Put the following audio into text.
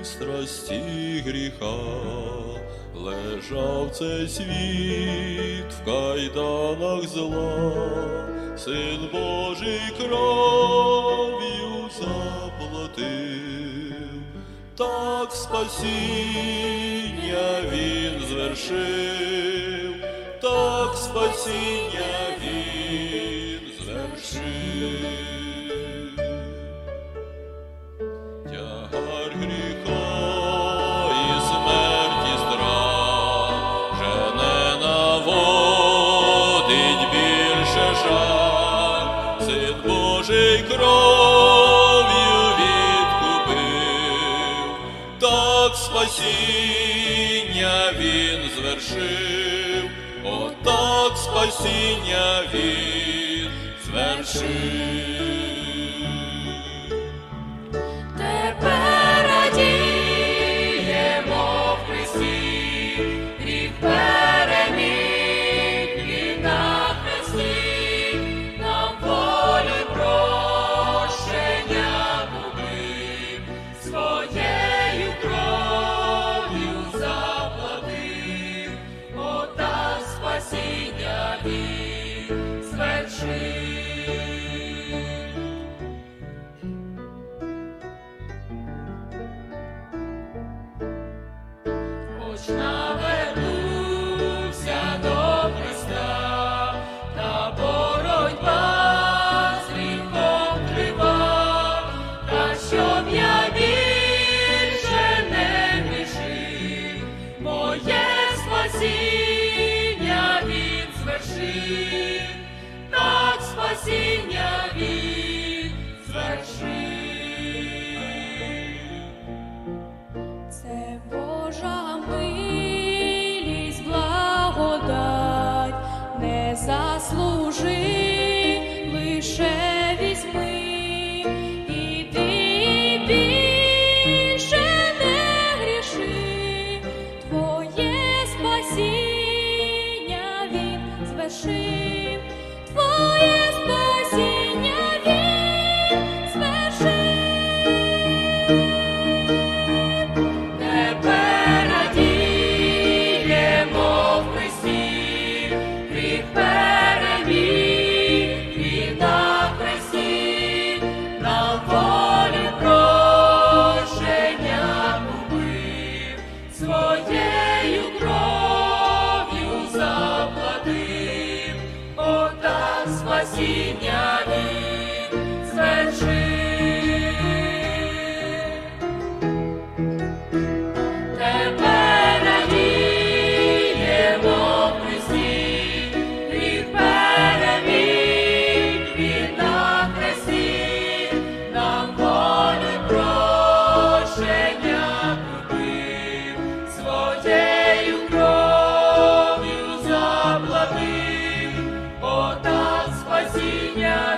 пристрасті гріха, лежав цей світ в кайданах зла, син Божий кров'ю заплатив, так спасіння він звершив, так спасіння Божий кров'ю відкупив, так спасіння він звершив, О, так спасіння він звершив. Своєю кров'ю заплатив, отак спасіння він звершив. Хоч навернувся спасіння він звершив, так спасіння він спасіння Yeah.